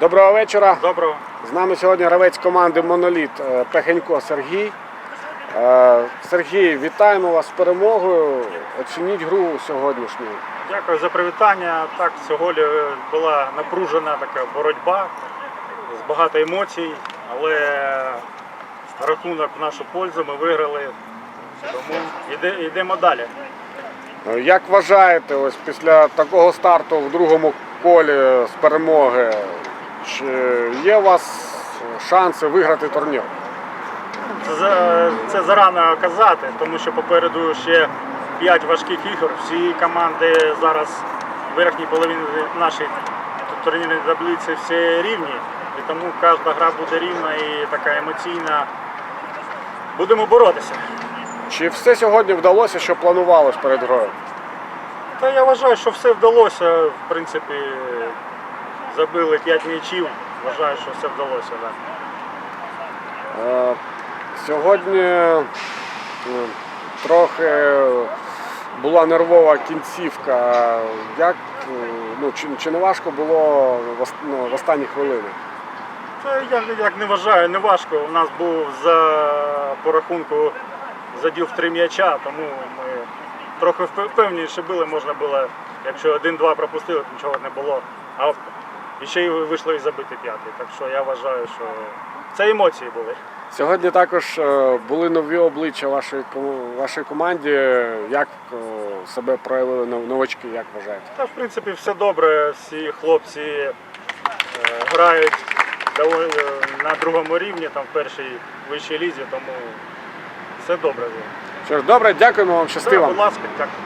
Доброго вечора. Доброго. З нами сьогодні гравець команди Моноліт е, Пехенько Сергій. Е, Сергій, вітаємо вас з перемогою. Оцініть гру сьогоднішню. Дякую за привітання. Так, сьогодні була напружена така боротьба з багато емоцій, але рахунок в нашу пользу ми виграли. Тому йдемо далі. Е, Як вважаєте, ось після такого старту в другому колі з перемоги, є у вас шанси виграти турнір? Це, це зарано казати, тому що попереду ще 5 важких ігор. Всі команди зараз в верхній половині нашої турнірної таблиці всі рівні. І тому кожна гра буде рівна і така емоційна. Будемо боротися. Чи все сьогодні вдалося, що планувалось перед грою? Та я вважаю, що все вдалося. В принципі, забили 5 м'ячів. Вважаю, що все вдалося. Да. Е, Сьогодні е, трохи була нервова кінцівка. Як, е, ну, чи, чи не важко було в, ну, в останні хвилини? Та я як не вважаю, не важко. У нас був за по рахунку заділ три м'яча, тому ми трохи впев- впевненіше були, можна було, якщо один-два пропустили, то нічого не було. А і ще й вийшло і забити п'ятий. Так що я вважаю, що це емоції були. Сьогодні також е, були нові обличчя вашої, вашої команді. Як е, себе проявили нов- новачки, як вважаєте? Та в принципі все добре. Всі хлопці е, грають на другому рівні, там в першій вищій лізі, тому все добре. Що ж, добре, дякуємо вам, щасти вам. будь ласка, дякую.